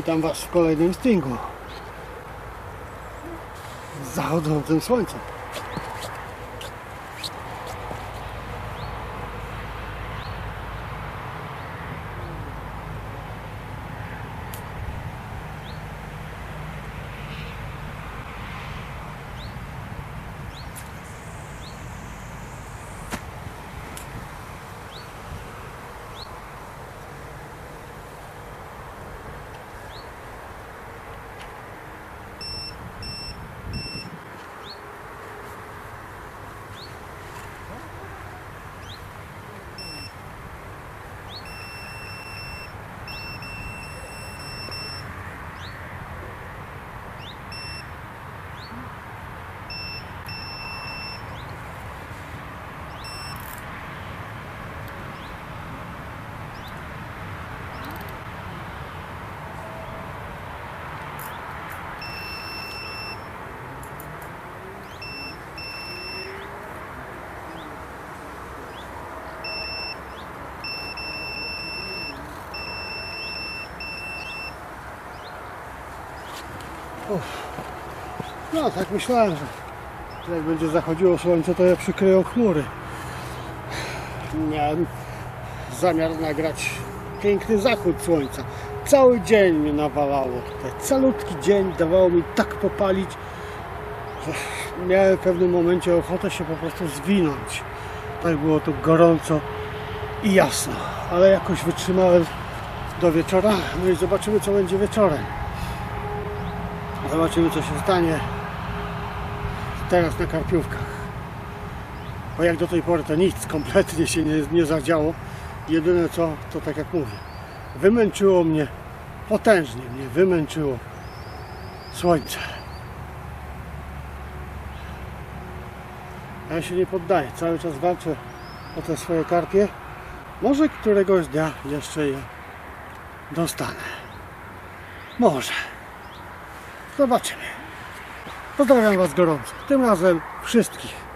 Witam Was w kolejnym stingu. Z zachodzącym słońcem. No, tak myślałem, że, jak będzie zachodziło słońce, to je przykryją chmury. Miałem zamiar nagrać piękny zachód słońca. Cały dzień mnie nawalało. Ten calutki dzień dawało mi tak popalić, że miałem w pewnym momencie ochotę się po prostu zwinąć. Tak było tu gorąco i jasno. Ale jakoś wytrzymałem do wieczora. No i zobaczymy, co będzie wieczorem. Zobaczymy, co się stanie teraz na karpiówkach. Bo jak do tej pory to nic, kompletnie się nie, nie zadziało. Jedyne co, to tak jak mówię, wymęczyło mnie, potężnie mnie wymęczyło słońce. Ja się nie poddaję, cały czas walczę o te swoje karpie. Może któregoś dnia jeszcze je dostanę. Może. Zobaczymy. Pozdrawiam Was gorąco. Tym razem wszystkich.